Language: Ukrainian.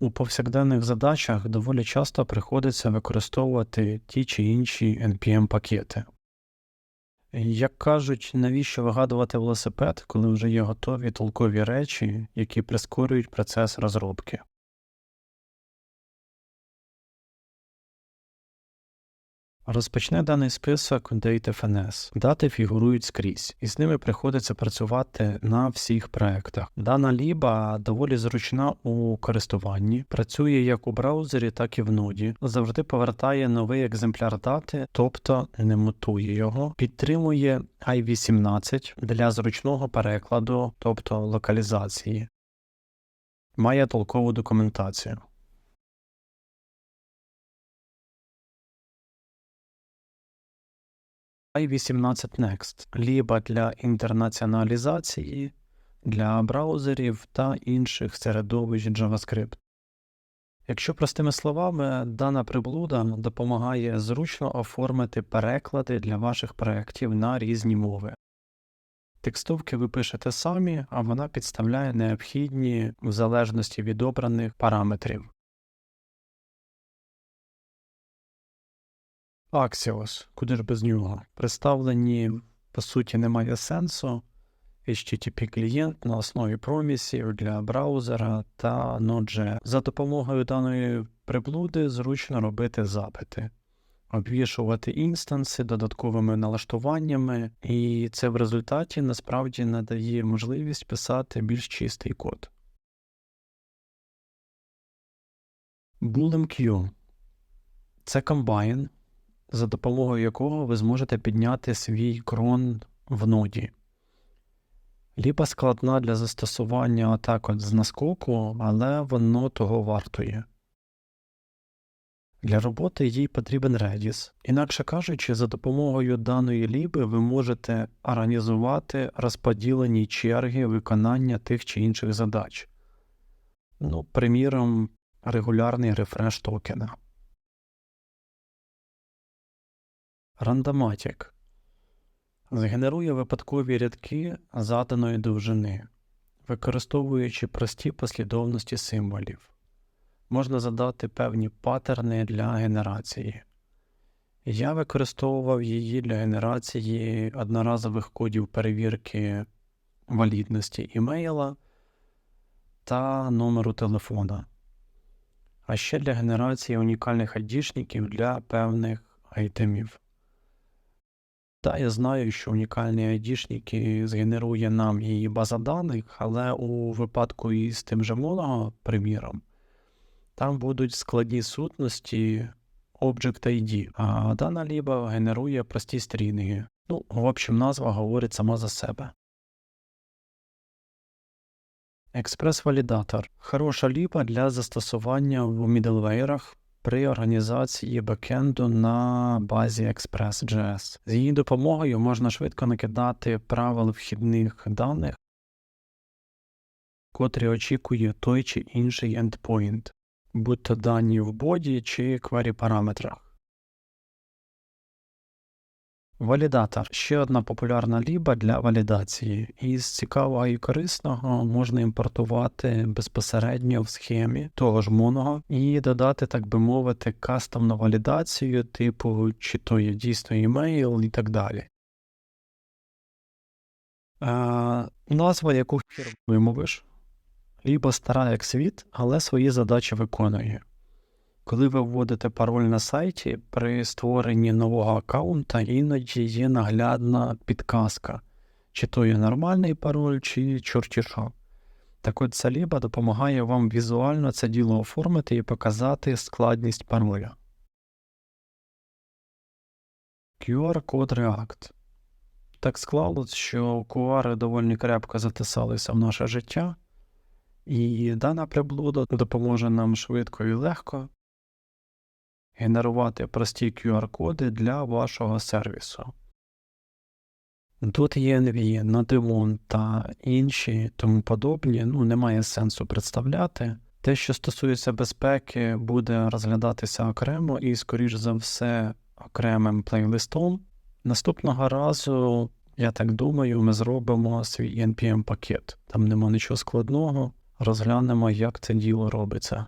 У повсякденних задачах доволі часто приходиться використовувати ті чи інші NPM-пакети. Як кажуть, навіщо вигадувати велосипед, коли вже є готові толкові речі, які прискорюють процес розробки. Розпочне даний список DateFNS. Дати фігурують скрізь, і з ними приходиться працювати на всіх проектах. Дана ліба доволі зручна у користуванні, працює як у браузері, так і в ноді. Завжди повертає новий екземпляр дати, тобто не мутує його, підтримує i18 для зручного перекладу, тобто локалізації. Має толкову документацію. I18 Next ліба для інтернаціоналізації, для браузерів та інших середовищ JavaScript. Якщо простими словами, дана приблуда допомагає зручно оформити переклади для ваших проєктів на різні мови. Текстовки ви пишете самі, а вона підставляє необхідні в залежності від обраних параметрів. Axios, куди ж без нього? Представлені, по суті, немає сенсу. HTTP клієнт на основі промісів для браузера та Node.js. За допомогою даної приблуди зручно робити запити, обвішувати інстанси додатковими налаштуваннями, і це в результаті насправді надає можливість писати більш чистий код. BoolMQ – це комбайн, за допомогою якого ви зможете підняти свій крон в ноді. Ліпа складна для застосування атак от з наскоку, але воно того вартує. Для роботи їй потрібен Redis. Інакше кажучи, за допомогою даної ліби ви можете організувати розподілені черги виконання тих чи інших задач. Ну, приміром, регулярний рефреш токена. Рандоматік згенерує випадкові рядки заданої довжини, використовуючи прості послідовності символів. Можна задати певні паттерни для генерації. Я використовував її для генерації одноразових кодів перевірки валідності імейла та номеру телефона, а ще для генерації унікальних айдішників для певних айтемів. Та я знаю, що унікальний айдішник згенерує нам її база даних, але у випадку із тим же Mono, приміром, там будуть складні сутності Object ID, а дана ліба генерує прості стрінги. Ну, в общем, назва говорить сама за себе. Експрес-валідатор хороша ліба для застосування в мідлвейрах при організації бекенду на базі Express.js. З її допомогою можна швидко накидати правил вхідних даних, котрі очікує той чи інший endpoint, будь то дані в боді чи квері параметрах. Валідатор ще одна популярна ліба для валідації, і з цікавого і корисного можна імпортувати безпосередньо в схемі того ж моного і додати, так би мовити, кастомну валідацію, типу, чи то є дійсно імейл і так далі. А, назва, яку вимовиш, лібо стара як світ, але свої задачі виконує. Коли ви вводите пароль на сайті, при створенні нового аккаунта іноді є наглядна підказка, чи то є нормальний пароль, чи чорті що. Так от ця ліба допомагає вам візуально це діло оформити і показати складність пароля. QR-код React. Так склалось, що QR доволі крепко затисалися в наше життя, і дана приблуда допоможе нам швидко і легко генерувати прості QR-коди для вашого сервісу. Тут є NVN, Nadimon та інші тому подобні, ну немає сенсу представляти. Те, що стосується безпеки, буде розглядатися окремо і, скоріш за все, окремим плейлистом. Наступного разу, я так думаю, ми зробимо свій NPM пакет. Там нема нічого складного, розглянемо, як це діло робиться.